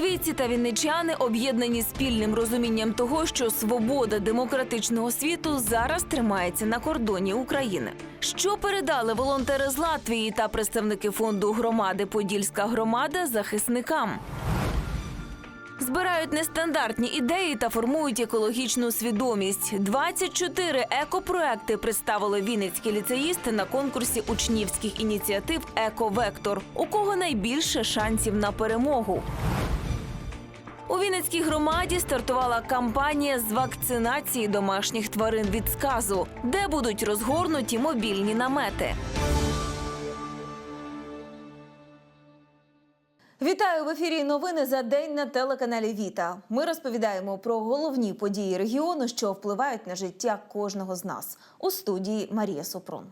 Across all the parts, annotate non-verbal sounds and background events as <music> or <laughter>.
Латвійці та вінничани об'єднані спільним розумінням того, що свобода демократичного світу зараз тримається на кордоні України. Що передали волонтери з Латвії та представники фонду громади Подільська громада захисникам? Збирають нестандартні ідеї та формують екологічну свідомість. 24 екопроекти представили вінницькі ліцеїсти на конкурсі учнівських ініціатив Ековектор. У кого найбільше шансів на перемогу? У Вінницькій громаді стартувала кампанія з вакцинації домашніх тварин від сказу, де будуть розгорнуті мобільні намети. Вітаю в ефірі. Новини за день на телеканалі Віта. Ми розповідаємо про головні події регіону, що впливають на життя кожного з нас. У студії Марія Сопрон.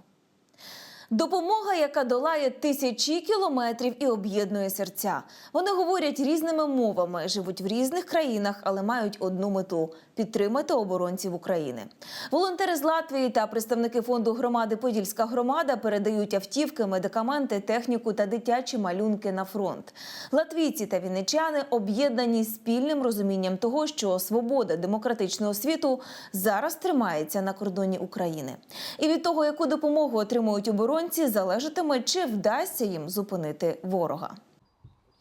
Допомога, яка долає тисячі кілометрів і об'єднує серця. Вони говорять різними мовами, живуть в різних країнах, але мають одну мету підтримати оборонців України. Волонтери з Латвії та представники фонду громади Подільська громада передають автівки, медикаменти, техніку та дитячі малюнки на фронт. Латвійці та вінничани об'єднані спільним розумінням того, що свобода демократичного світу зараз тримається на кордоні України. І від того, яку допомогу отримують оборонці, залежатиме, чи вдасться їм зупинити ворога.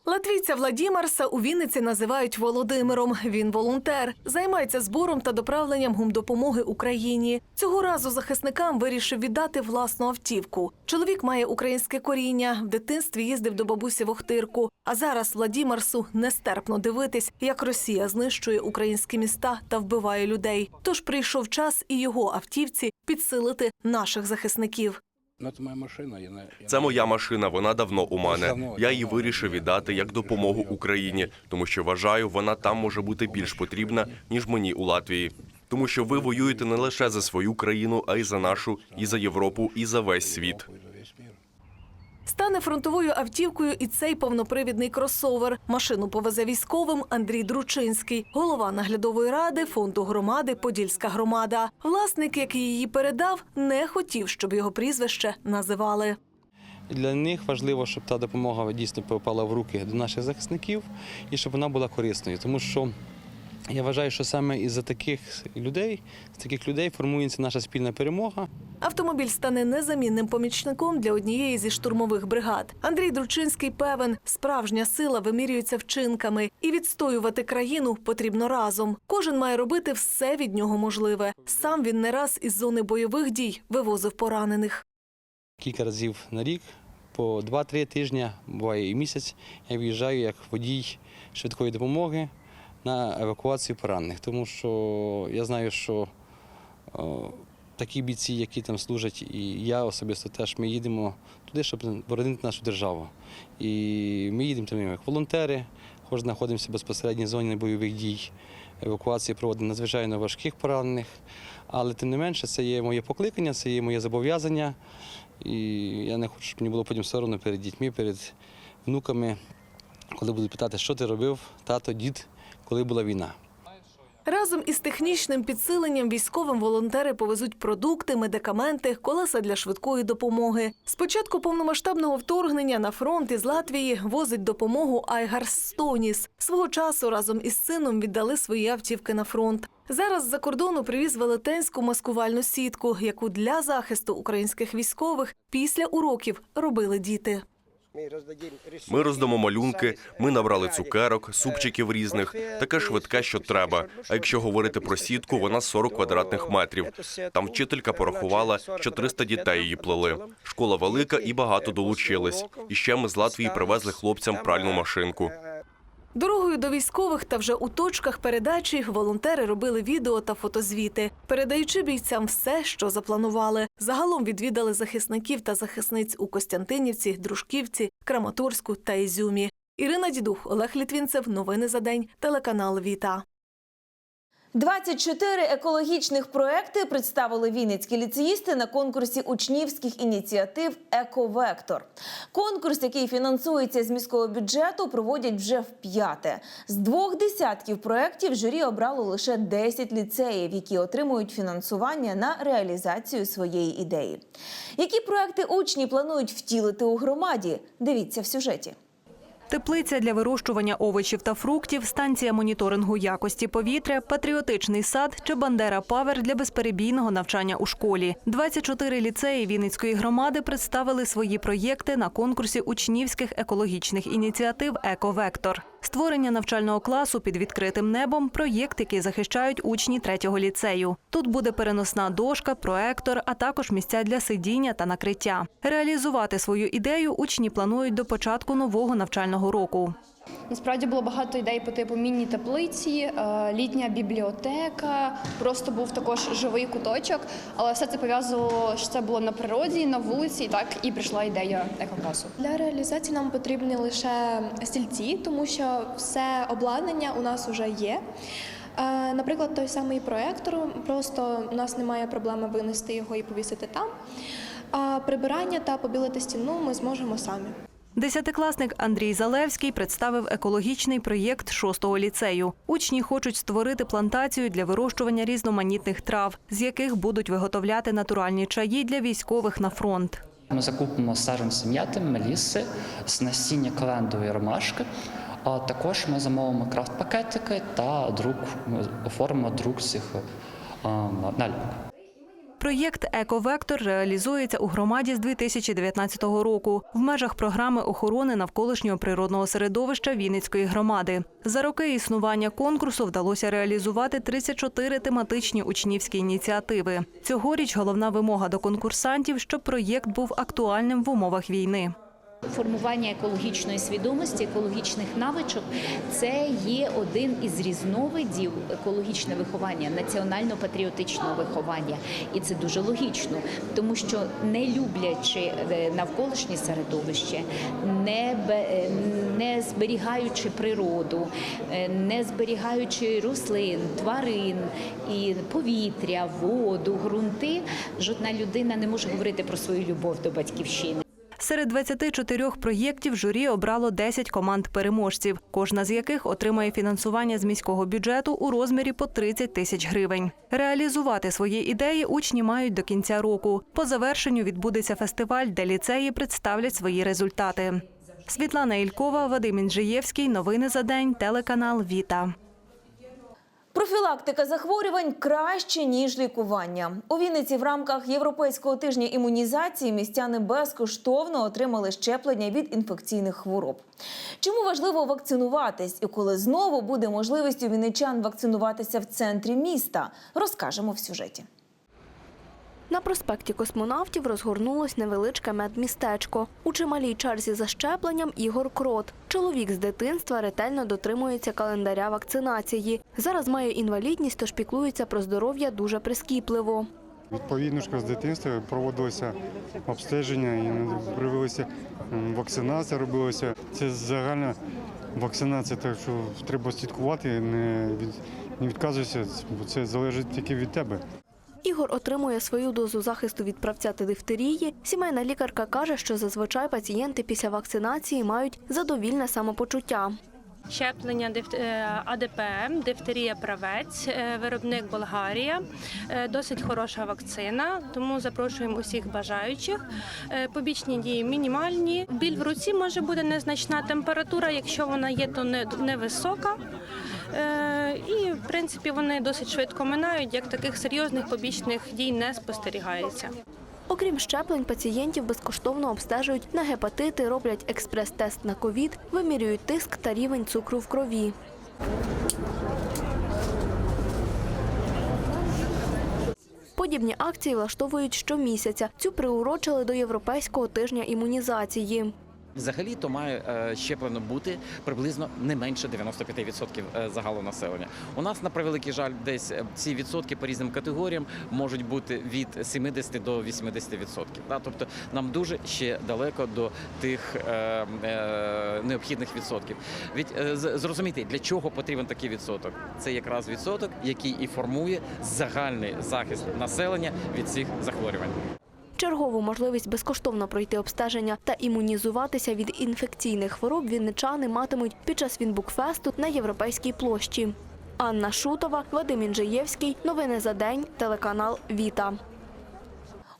Латвійця Владімарса у Вінниці називають Володимиром. Він волонтер, займається збором та доправленням гумдопомоги Україні. Цього разу захисникам вирішив віддати власну автівку. Чоловік має українське коріння, в дитинстві їздив до бабусі в Охтирку. А зараз Владімарсу нестерпно дивитись, як Росія знищує українські міста та вбиває людей. Тож прийшов час і його автівці підсилити наших захисників. Ну, це моя машина. Вона давно у мене. Я її вирішив віддати як допомогу Україні, тому що вважаю, вона там може бути більш потрібна ніж мені у Латвії. Тому що ви воюєте не лише за свою країну, а й за нашу, і за Європу, і за весь світ. Стане фронтовою автівкою і цей повнопривідний кросовер. Машину повезе військовим Андрій Дручинський, голова наглядової ради фонду громади Подільська громада. Власник, який її передав, не хотів, щоб його прізвище називали. Для них важливо, щоб та допомога дійсно попала в руки до наших захисників і щоб вона була корисною. Тому що я вважаю, що саме із-за таких людей, з таких людей формується наша спільна перемога. Автомобіль стане незамінним помічником для однієї зі штурмових бригад. Андрій Дручинський певен, справжня сила вимірюється вчинками, і відстоювати країну потрібно разом. Кожен має робити все від нього можливе. Сам він не раз із зони бойових дій вивозив поранених. Кілька разів на рік, по 2-3 тижні, буває і місяць, я виїжджаю як водій швидкої допомоги на евакуацію поранених. Тому що я знаю, що о, такі бійці, які там служать, і я особисто теж ми їдемо туди, щоб боронити нашу державу. І ми їдемо там як волонтери, хоч знаходимося в зоні бойових дій. Евакуації проводимо надзвичайно важких поранених. Але тим не менше, це є моє покликання, це є моє зобов'язання. І я не хочу, щоб мені було потім соромно перед дітьми, перед внуками, коли будуть питати, що ти робив, тато, дід, коли була війна. Разом із технічним підсиленням військовим волонтери повезуть продукти, медикаменти, колеса для швидкої допомоги. З початку повномасштабного вторгнення на фронт із Латвії возить допомогу Айгарс Стоніс. Свого часу разом із сином віддали свої автівки на фронт. Зараз з-за кордону привіз велетенську маскувальну сітку, яку для захисту українських військових після уроків робили діти. Ми роздамо малюнки, ми набрали цукерок, супчиків різних, таке швидке, що треба. А якщо говорити про сітку, вона 40 квадратних метрів. Там вчителька порахувала, що 300 дітей її плели. Школа велика і багато долучились. І ще ми з Латвії привезли хлопцям пральну машинку. Дорогою до військових та вже у точках передачі волонтери робили відео та фотозвіти, передаючи бійцям все, що запланували. Загалом відвідали захисників та захисниць у Костянтинівці, Дружківці, Краматорську та Ізюмі. Ірина Дідух, Олег Літвінцев. Новини за день. Телеканал Віта. 24 екологічних проекти представили вінницькі ліцеїсти на конкурсі учнівських ініціатив Ековектор. Конкурс, який фінансується з міського бюджету, проводять вже вп'яте. З двох десятків проєктів журі обрало лише 10 ліцеїв, які отримують фінансування на реалізацію своєї ідеї. Які проекти учні планують втілити у громаді? Дивіться в сюжеті. Теплиця для вирощування овочів та фруктів, станція моніторингу якості повітря, патріотичний сад чи Бандера Павер для безперебійного навчання у школі. 24 ліцеї Вінницької громади представили свої проєкти на конкурсі учнівських екологічних ініціатив Ековектор. Створення навчального класу під відкритим небом проєкт, який захищають учні третього ліцею. Тут буде переносна дошка, проектор, а також місця для сидіння та накриття. Реалізувати свою ідею учні планують до початку нового навчального року. Насправді було багато ідей по типу міні-теплиці, е, літня бібліотека. Просто був також живий куточок, але все це пов'язувало, що це було на природі, на вулиці, і так і прийшла ідея екокласу. Для реалізації нам потрібні лише стільці, тому що все обладнання у нас вже є. Е, Наприклад, той самий проектор, просто у нас немає проблеми винести його і повісити там. А прибирання та побілити стіну ми зможемо самі. Десятикласник Андрій Залевський представив екологічний проєкт шостого ліцею. Учні хочуть створити плантацію для вирощування різноманітних трав, з яких будуть виготовляти натуральні чаї для військових на фронт. Ми закупимо саджанці м'яти, меліси, з насіння календової ромашки. А також ми замовимо крафт-пакетики та друк, ми оформимо друк цих наліпок. Проєкт Ековектор реалізується у громаді з 2019 року в межах програми охорони навколишнього природного середовища Вінницької громади. За роки існування конкурсу вдалося реалізувати 34 тематичні учнівські ініціативи. Цьогоріч головна вимога до конкурсантів, щоб проєкт був актуальним в умовах війни. Формування екологічної свідомості, екологічних навичок це є один із різновидів екологічне виховання, національно-патріотичного виховання, і це дуже логічно, тому що не люблячи е, навколишнє середовище, не, е, не зберігаючи природу, е, не зберігаючи рослин, тварин і повітря, воду, ґрунти, жодна людина не може говорити про свою любов до батьківщини. Серед 24 проєктів журі обрало 10 команд переможців, кожна з яких отримає фінансування з міського бюджету у розмірі по 30 тисяч гривень. Реалізувати свої ідеї учні мають до кінця року. По завершенню відбудеться фестиваль, де ліцеї представлять свої результати. Світлана Ількова, Вадим Інжиєвський. Новини за день. Телеканал Віта. Профілактика захворювань краще ніж лікування. У Вінниці в рамках Європейського тижня імунізації містяни безкоштовно отримали щеплення від інфекційних хвороб. Чому важливо вакцинуватись і коли знову буде можливість у вінничан вакцинуватися в центрі міста, розкажемо в сюжеті. На проспекті космонавтів розгорнулось невеличке медмістечко. У чималій черзі за щепленням Ігор Крот. Чоловік з дитинства ретельно дотримується календаря вакцинації. Зараз має інвалідність, тож піклується про здоров'я дуже прискіпливо. Відповідно ж з дитинства проводилося обстеження і робилася вакцинація, робилася. Це загальна вакцинація, так що треба слідкувати, не, від, не відказуйся, бо це залежить тільки від тебе. Ігор отримує свою дозу захисту від правця та дифтерії. Сімейна лікарка каже, що зазвичай пацієнти після вакцинації мають задовільне самопочуття. Щеплення е, АДПМ, дифтерія правець, е, виробник Болгарія. Е, Досить хороша вакцина, тому запрошуємо усіх бажаючих. Побічні дії мінімальні. Біль в руці може бути незначна температура, якщо вона є, то не- невисока. Е, І, в принципі, вони досить швидко минають, як таких серйозних побічних дій не спостерігається. Окрім щеплень, пацієнтів безкоштовно обстежують на гепатити, роблять експрес-тест на ковід, вимірюють тиск та рівень цукру в крові. Подібні акції влаштовують щомісяця. Цю приурочили до Європейського тижня імунізації. Взагалі-то має е, щеплено бути приблизно не менше 95% е, загалу населення. У нас на превеликий жаль, десь е, ці відсотки по різним категоріям можуть бути від 70 до 80%. Тобто нам дуже ще далеко до тих необхідних відсотків. Від зрозуміти, для чого потрібен такий відсоток. Це якраз відсоток, який і формує загальний захист населення від цих захворювань. Чергову можливість безкоштовно пройти обстеження та імунізуватися від інфекційних хвороб вінничани матимуть під час Вінбукфесту на Європейській площі. Анна Шутова, Вадим Інжиєвський. Новини за день. Телеканал Віта.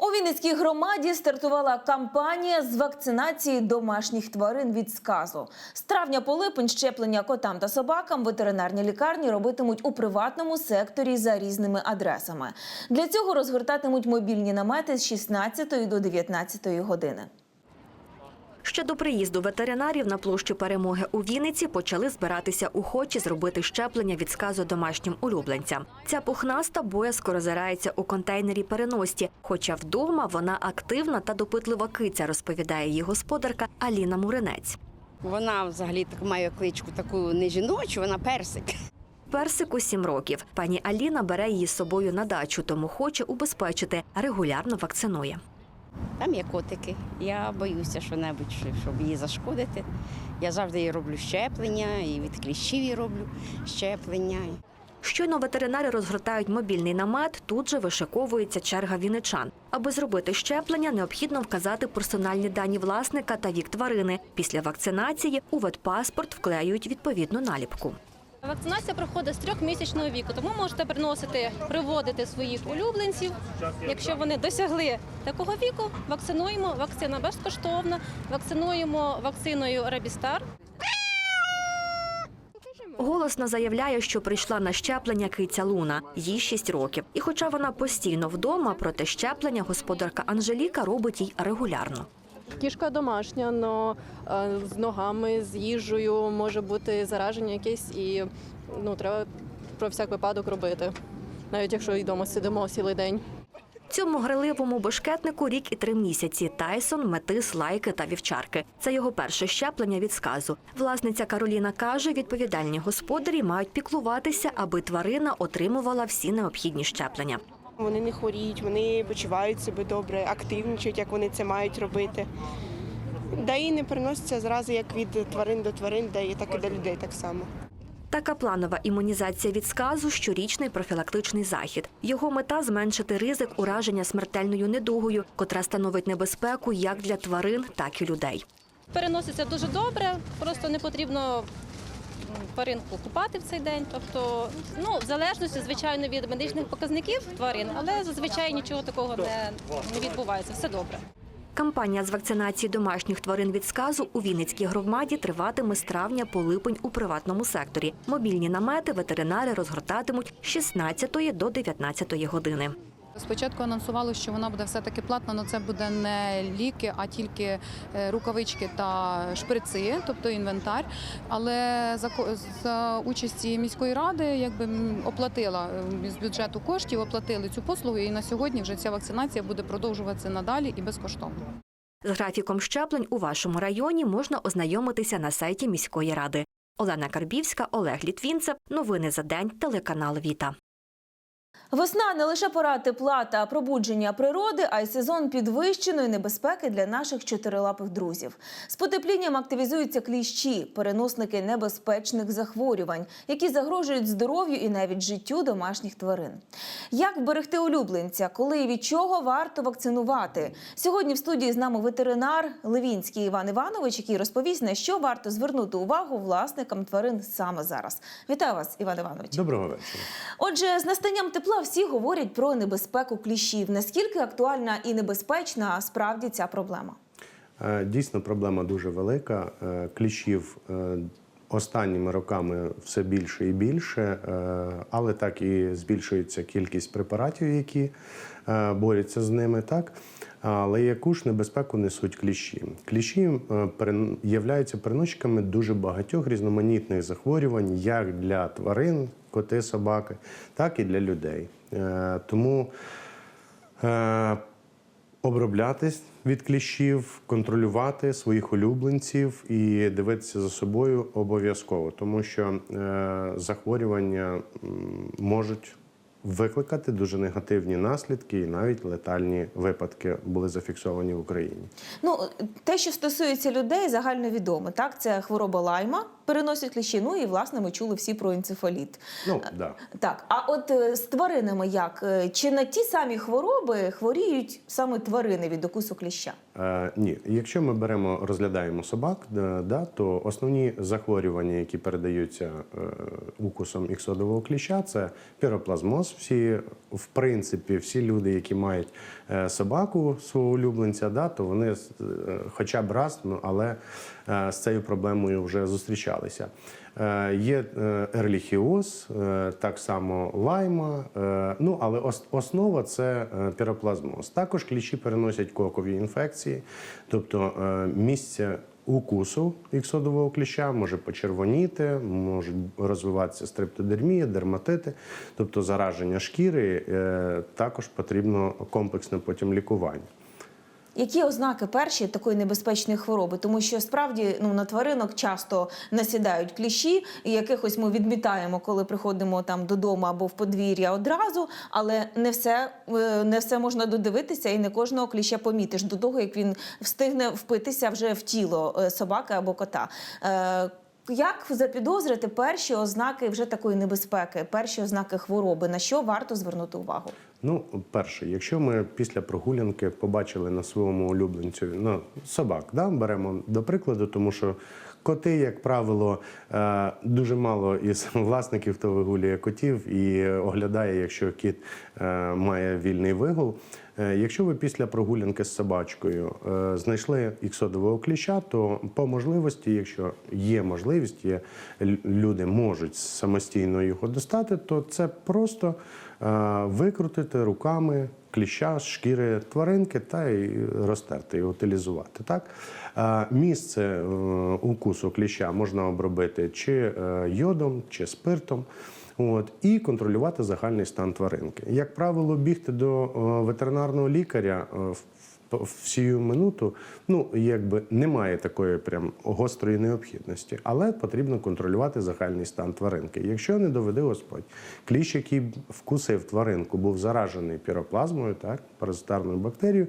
У Вінницькій громаді стартувала кампанія з вакцинації домашніх тварин від сказу. З травня по липень щеплення котам та собакам ветеринарні лікарні робитимуть у приватному секторі за різними адресами. Для цього розгортатимуть мобільні намети з 16 до 19 години. Ще до приїзду ветеринарів на площу перемоги у Вінниці почали збиратися охочі зробити щеплення від сказу домашнім улюбленцям. Ця пухнаста боязко розирається у контейнері переності, хоча вдома вона активна та допитлива киця, розповідає її господарка Аліна Муринець. Вона взагалі так має кличку таку не жіночу, вона персик. Персику сім років. Пані Аліна бере її з собою на дачу, тому хоче убезпечити, регулярно вакцинує. Там є котики. Я боюся, що небудь, щоб її зашкодити. Я завжди їй роблю щеплення, і від кліщів їй роблю щеплення. Щойно ветеринари розгортають мобільний намет, тут же вишиковується черга віничан. Аби зробити щеплення, необхідно вказати персональні дані власника та вік тварини. Після вакцинації у ветпаспорт вклеюють відповідну наліпку. Вакцинація проходить з трьохмісячного віку, тому можете приносити, приводити своїх улюбленців. Якщо вони досягли такого віку, вакцинуємо. Вакцина безкоштовна. Вакцинуємо вакциною Рабістар. Голосно заявляє, що прийшла на щеплення киця Луна. Їй 6 років. І хоча вона постійно вдома, проте щеплення господарка Анжеліка робить їй регулярно. Кішка домашня, але з ногами, з їжею може бути зараження якесь і ну, треба про всяк випадок робити, навіть якщо і вдома сидимо цілий день. Цьому гриливому бешкетнику рік і три місяці. Тайсон, метис, лайки та вівчарки. Це його перше щеплення від сказу. Власниця Кароліна каже, відповідальні господарі мають піклуватися, аби тварина отримувала всі необхідні щеплення. Вони не хворіють, вони почувають себе добре, активнічають, як вони це мають робити. Да і не переноситься зразу як від тварин до тварин, да і так і до людей так само. Така планова імунізація від сказу щорічний профілактичний захід. Його мета зменшити ризик ураження смертельною недугою, котра становить небезпеку як для тварин, так і людей. Переноситься дуже добре, просто не потрібно тваринку купати в цей день. Тобто, ну, в залежності, звичайно, від медичних показників тварин, але зазвичай нічого такого не, не відбувається. Все добре. Кампанія з вакцинації домашніх тварин від сказу у Вінницькій громаді триватиме з травня по липень у приватному секторі. Мобільні намети ветеринари розгортатимуть з 16 до 19 години. Спочатку анонсували, що вона буде все-таки платна, але це буде не ліки, а тільки е, рукавички та шприци, тобто інвентар. Але за, за участі міської ради якби оплатила з бюджету коштів, оплатили цю послугу, і на сьогодні вже ця вакцинація буде продовжуватися надалі і безкоштовно. З графіком щеплень у вашому районі можна ознайомитися на сайті міської ради. Олена Карбівська, Олег Літвінцев. Новини за день. Телеканал Віта. Весна не лише пора тепла та пробудження природи, а й сезон підвищеної небезпеки для наших чотирилапих друзів. З потеплінням активізуються кліщі, переносники небезпечних захворювань, які загрожують здоров'ю і навіть життю домашніх тварин. Як вберегти улюбленця, коли і від чого варто вакцинувати? Сьогодні в студії з нами ветеринар Левінський Іван Іванович, який розповість, на що варто звернути увагу власникам тварин саме зараз. Вітаю вас, Іван Іванович. Доброго вечора. Отже, з настанням тепла всі говорять про небезпеку кліщів. Наскільки актуальна і небезпечна справді ця проблема? Е, Дійсно, проблема дуже велика. Е, Кліщів е, останніми роками все більше і більше, але так і збільшується кількість препаратів, які борються з ними. Так. Але яку ж небезпеку несуть кліщі? Кліщі являються переносчиками дуже багатьох різноманітних захворювань, як для тварин, коти, собаки, так і для людей. Е, Тому е, оброблятись від кліщів, контролювати своїх улюбленців і дивитися за собою обов'язково, тому що е, захворювання можуть викликати дуже негативні наслідки, і навіть летальні випадки були зафіксовані в Україні. Ну, те, що стосується людей, загальновідоме. Так, це хвороба лайма. Переносять кліщі. Ну і власне ми чули всі про енцефаліт. Ну, да. Так, а от е, з тваринами як? Е, Чи на ті самі хвороби хворіють саме тварини від укусу кліща? Е, ні, якщо ми беремо, розглядаємо собак, да, то основні захворювання, які передаються е, укусом іксодового кліща, це піроплазмоз. Всі, в принципі, всі люди, які мають е, собаку свого улюбленця, да, то вони е, хоча б раз, ну, але е, з цією проблемою вже зустрічалися. Е, Є е, ерліхіоз, е, так само лайма, е, ну але основа це е, піроплазмоз. Також кліщі переносять кокові інфекції, тобто е, місце укусу іксодового кліща може почервоніти, може розвиватися стрептодермія, дерматити, тобто зараження шкіри. е, Також потрібно комплексне потім лікування. Які ознаки перші такої небезпечної хвороби? Тому що справді ну на тваринок часто насідають кліщі, і якихось ми відмітаємо, коли приходимо там додому або в подвір'я одразу, але не все, е, не все можна додивитися, і не кожного кліща помітиш до того, як він встигне впитися вже в тіло е, собаки або кота. Е, Як запідозрити перші ознаки вже такої небезпеки, перші ознаки хвороби? На що варто звернути увагу? Ну, перше, якщо ми після прогулянки побачили на своєму улюбленцю ну, собак, да, беремо до прикладу, тому що коти, як правило, е, дуже мало із <laughs> власників, хто вигулює котів і оглядає, якщо кіт е, має вільний вигул. Е, Якщо ви після прогулянки з собачкою знайшли іксодового кліща, то по можливості, якщо є можливість, є люди можуть самостійно його достати, то це просто викрутити руками кліща з шкіри тваринки та й розтерти і утилізувати. Так? Е, Місце е, укусу кліща можна обробити чи е, йодом, чи спиртом. От, і контролювати загальний стан тваринки. Як правило, бігти до е, ветеринарного лікаря е, в, в, в минуту, ну якби немає такої прям гострої необхідності, але потрібно контролювати загальний стан тваринки. Якщо не доведе Господь, кліщ, який вкусив тваринку, був заражений піроплазмою, так, паразитарною бактерією,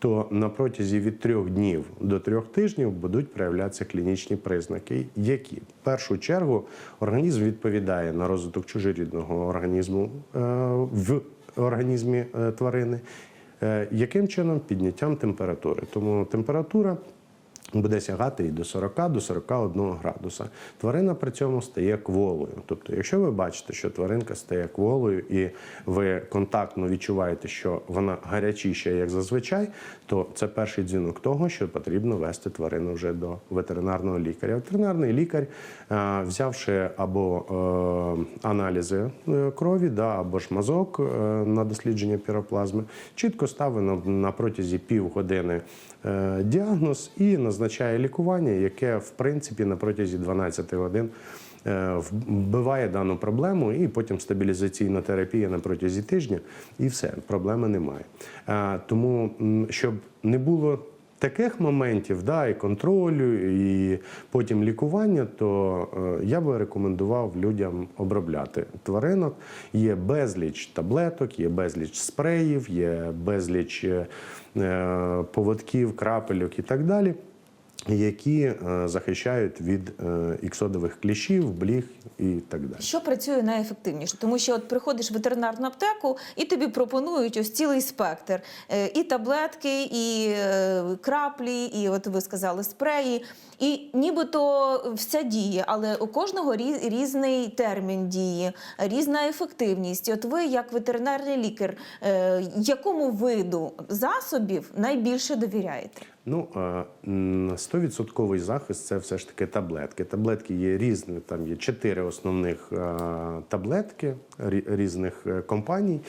то на протязі від трьох днів до трьох тижнів будуть проявлятися клінічні признаки, які в першу чергу організм відповідає на розвиток чужорідного організму е, в організмі е, тварини. Е, Яким чином підняттям температури? Тому температура буде сягати і до 40 до 41 градуса. Тварина при цьому стає кволою. Тобто, якщо ви бачите, що тваринка стає кволою, і ви контактно відчуваєте, що вона гарячіша, як зазвичай, то це перший дзвінок того, що потрібно вести тварину вже до ветеринарного лікаря. Ветеринарний лікар, е, взявши або е, аналізи е, крові, або ж мазок на дослідження піроплазми, чітко ставить на, протязі півгодини діагноз і назначає лікування, яке в принципі на протязі 12 годин е, вбиває дану проблему, і потім стабілізаційна терапія на протязі тижня, і все, проблеми немає. Е, Тому, щоб не було таких моментів, да, і контролю, і потім лікування, то е, я би рекомендував людям обробляти тваринок. Є безліч таблеток, є безліч спреїв, є безліч е, е, поводків, крапельок і так далі. Які е, захищають від е, іксодових кліщів, бліг і так далі. Що працює найефективніше? Тому що от приходиш в ветеринарну аптеку і тобі пропонують ось цілий спектр: Е, і таблетки, і краплі, і от ви сказали спреї. І нібито все діє, але у кожного рі- різний термін дії, різна ефективність. От ви, як ветеринарний лікар, якому виду засобів найбільше довіряєте? Ну, е, 100% захист це все ж таки таблетки. Таблетки є різні, там є чотири основних е, таблетки різних е, компаній,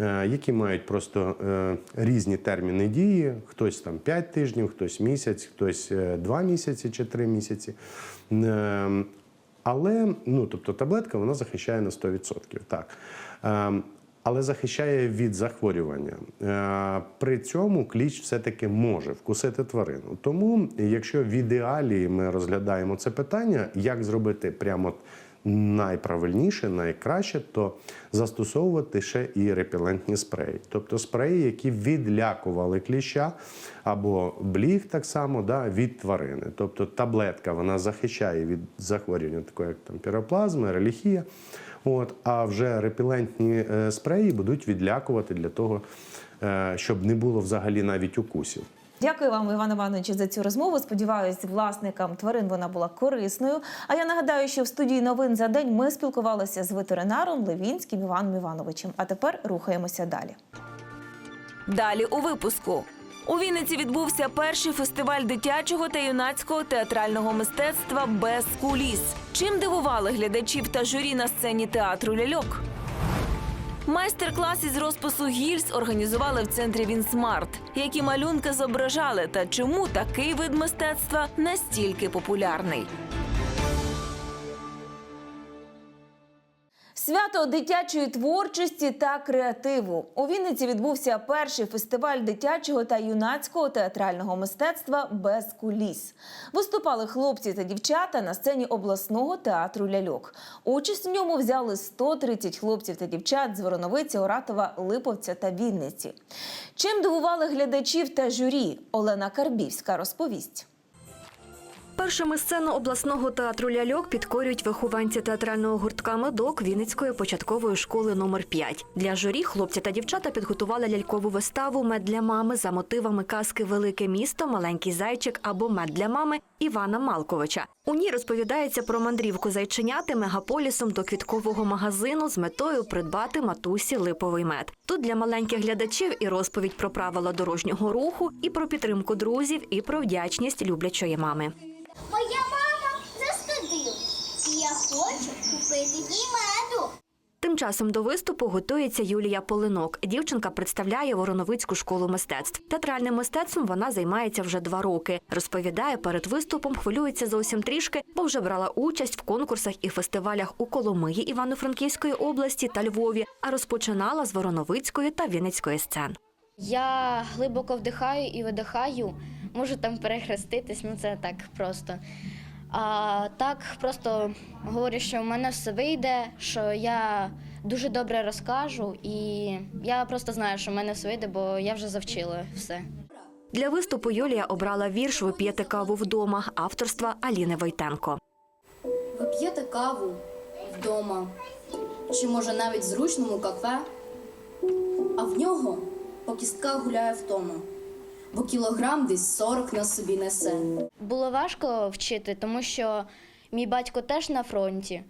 е, які мають просто е, різні терміни дії. Хтось там 5 тижнів, хтось місяць, хтось 2 місяці чи 3 місяці. Е, Але ну, тобто таблетка вона захищає на 100%. Так. Але захищає від захворювання. Е, При цьому кліч все-таки може вкусити тварину. Тому, якщо в ідеалі ми розглядаємо це питання, як зробити прямо найправильніше, найкраще, то застосовувати ще і репелентні спреї, тобто спреї, які відлякували кліща або бліг так само да, від тварини. Тобто таблетка вона захищає від захворювання, такого як там піроплазми, реліхія. От, а вже репелентні е, спреї будуть відлякувати для того, е, щоб не було взагалі навіть укусів. Дякую вам, Іван Іванович, за цю розмову. Сподіваюсь, власникам тварин вона була корисною. А я нагадаю, що в студії новин за день ми спілкувалися з ветеринаром Левінським Іваном Івановичем. А тепер рухаємося далі. Далі у випуску. У Вінниці відбувся перший фестиваль дитячого та юнацького театрального мистецтва без куліс. Чим дивували глядачів та журі на сцені театру ляльок? Майстер-клас із розпису гільз організували в центрі Вінсмарт. Які малюнки зображали та чому такий вид мистецтва настільки популярний? Свято дитячої творчості та креативу у Вінниці відбувся перший фестиваль дитячого та юнацького театрального мистецтва без куліс. Виступали хлопці та дівчата на сцені обласного театру ляльок. Участь в ньому взяли 130 хлопців та дівчат з Вороновиці, Оратова, Липовця та Вінниці. Чим дивували глядачів та журі? Олена Карбівська розповість. Першими сцену обласного театру ляльок підкорюють вихованці театрального гуртка медок Вінницької початкової школи номер 5 Для журі хлопці та дівчата підготували лялькову виставу Мед для мами за мотивами казки Велике місто, маленький зайчик або Мед для мами Івана Малковича. У ній розповідається про мандрівку зайченяти мегаполісом до квіткового магазину з метою придбати матусі липовий мед. Тут для маленьких глядачів і розповідь про правила дорожнього руху, і про підтримку друзів, і про вдячність люблячої мами. Моя мама застудила, і я хочу купити їй меду. Тим часом до виступу готується Юлія Полинок. Дівчинка представляє Вороновицьку школу мистецтв. Театральним мистецтвом вона займається вже два роки. Розповідає, перед виступом хвилюється зовсім трішки, бо вже брала участь в конкурсах і фестивалях у Коломиї Івано-Франківської області та Львові, а розпочинала з Вороновицької та Вінницької сцен. Я глибоко вдихаю і видихаю, можу там перехреститись, ну це так просто. А так просто говорю, що в мене все вийде, що я дуже добре розкажу, і я просто знаю, що в мене все вийде, бо я вже завчила все. Для виступу Юлія обрала вірш Ви п'єте каву вдома авторства Аліни Войтенко. Ви п'єте каву вдома, чи може навіть в зручному кафе, а в нього по кістках гуляє втома, бо кілограм десь 40 на собі несе. Було важко вчити, тому що мій батько теж на фронті,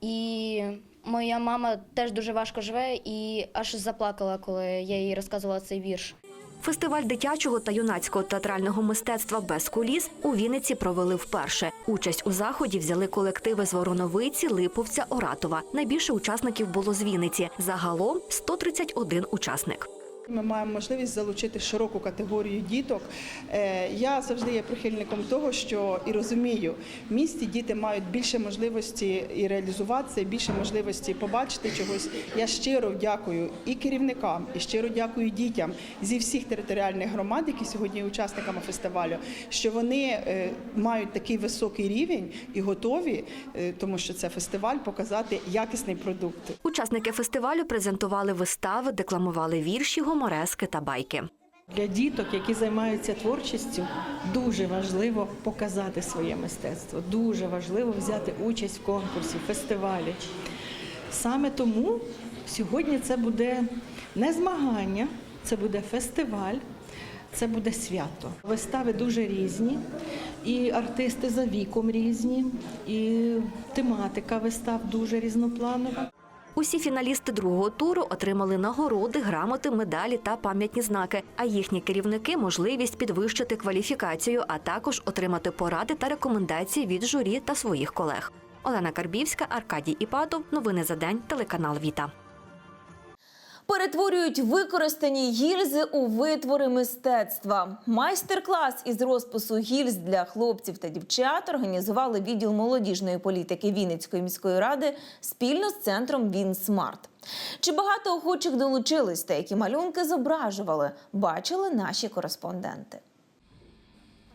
і моя мама теж дуже важко живе і аж заплакала, коли я їй розказувала цей вірш. Фестиваль дитячого та юнацького театрального мистецтва без куліс у Вінниці провели вперше. Участь у заході взяли колективи з Вороновиці, Липовця, Оратова. Найбільше учасників було з Вінниці. Загалом 131 учасник. Ми маємо можливість залучити широку категорію діток. Е, Я завжди є прихильником того, що і розумію, в місті діти мають більше можливості і реалізуватися, і більше можливості побачити чогось. Я щиро дякую і керівникам, і щиро дякую дітям зі всіх територіальних громад, які сьогодні є учасниками фестивалю, що вони е, мають такий високий рівень і готові, е, тому що це фестиваль, показати якісний продукт. Учасники фестивалю презентували вистави, декламували вірші, гуморески та байки. Для діток, які займаються творчістю, дуже важливо показати своє мистецтво. Дуже важливо взяти участь в конкурсі, фестивалі. Саме тому сьогодні це буде не змагання, це буде фестиваль, це буде свято. Вистави дуже різні, і артисти за віком різні, і тематика вистав дуже різнопланова. Усі фіналісти другого туру отримали нагороди, грамоти, медалі та пам'ятні знаки. А їхні керівники можливість підвищити кваліфікацію, а також отримати поради та рекомендації від журі та своїх колег. Олена Карбівська, Аркадій Іпатов. Новини за день. Телеканал Віта. Перетворюють використані гільзи у витвори мистецтва. Майстер-клас із розпису гільз для хлопців та дівчат організували відділ молодіжної політики Вінницької міської ради спільно з центром Вінсмарт. Чи багато охочих долучились та які малюнки зображували, бачили наші кореспонденти.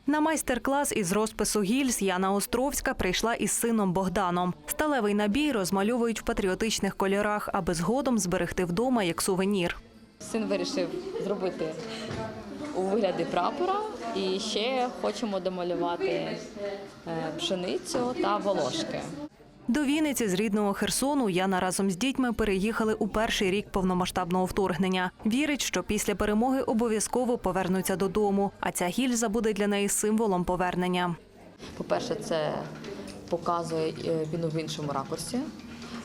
На майстер-клас із розпису гільз Яна Островська прийшла із сином Богданом. Сталевий набій розмальовують в патріотичних кольорах, аби згодом зберегти вдома як сувенір. Син вирішив зробити у вигляді прапора, і ще хочемо домалювати е, пшеницю та волошки. До Вінниці з рідного Херсону Яна разом з дітьми переїхали у перший рік повномасштабного вторгнення. Вірить, що після перемоги обов'язково повернуться додому, а ця гільза буде для неї символом повернення. По-перше, це показує е, війну в іншому ракурсі.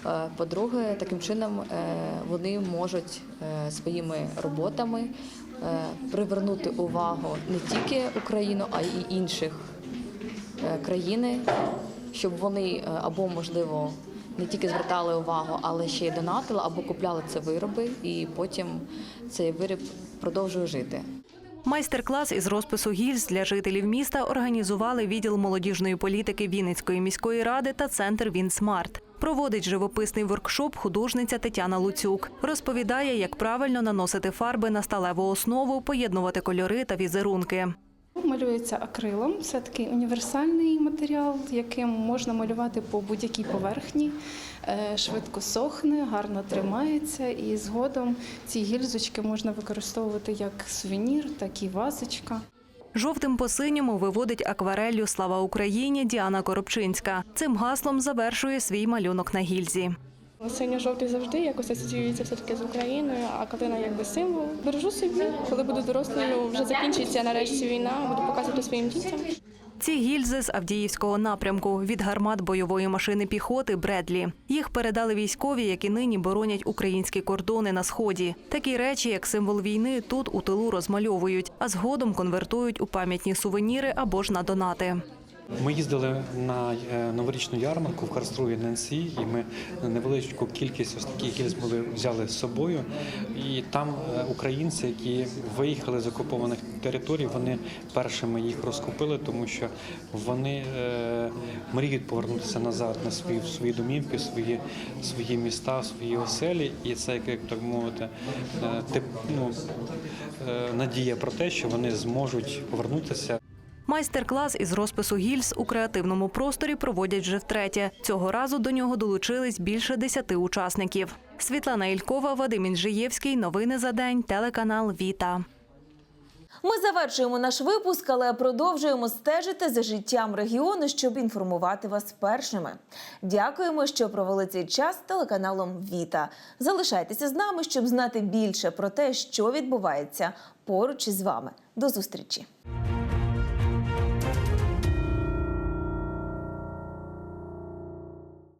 Е, По-друге, таким чином е, вони можуть своїми роботами привернути увагу не тільки Україну, а й інших країни, щоб вони е, або можливо не тільки звертали увагу, але ще й донатили, або купляли це вироби, і потім цей виріб продовжує жити. Майстер-клас із розпису гільз для жителів міста організували відділ молодіжної політики Вінницької міської ради та центр Вінсмарт. Проводить живописний воркшоп художниця Тетяна Луцюк. Розповідає, як правильно наносити фарби на сталеву основу, поєднувати кольори та візерунки. Малюється акрилом. Це такий універсальний матеріал, яким можна малювати по будь-якій поверхні. Е, Швидко сохне, гарно тримається, і згодом ці гільзочки можна використовувати як сувенір, так і вазочка. Жовтим по синьому виводить аквареллю Слава Україні Діана Коробчинська. Цим гаслом завершує свій малюнок на гільзі. Синьо-жовтий завжди якось асоціюється все-таки з Україною, а калина якби символ. Бережу собі, коли буду дорослою, вже закінчиться нарешті війна, буду показувати своїм дітям. Ці гільзи з Авдіївського напрямку від гармат бойової машини піхоти Бредлі. Їх передали військові, які нині боронять українські кордони на сході. Такі речі, як символ війни, тут у тилу розмальовують, а згодом конвертують у пам'ятні сувеніри або ж на донати. Ми їздили на е, новорічну ярмарку в Харстрові Ненсі, і ми невеличку кількість ось таких гільз були взяли з собою. І там е, українці, які виїхали з окупованих територій, вони першими їх розкупили, тому що вони е, мріють повернутися назад на свої свої домівки, свої свої міста, свої оселі. І це як так мовити, тип, ну, надія про те, що вони зможуть повернутися. Майстер-клас із розпису гільз у креативному просторі проводять вже втретє. Цього разу до нього долучились більше десяти учасників. Світлана Ількова, Вадим Інжиєвський. Новини за день. Телеканал Віта. Ми завершуємо наш випуск, але продовжуємо стежити за життям регіону, щоб інформувати вас першими. Дякуємо, що провели цей час телеканалом Віта. Залишайтеся з нами, щоб знати більше про те, що відбувається поруч із вами. До зустрічі.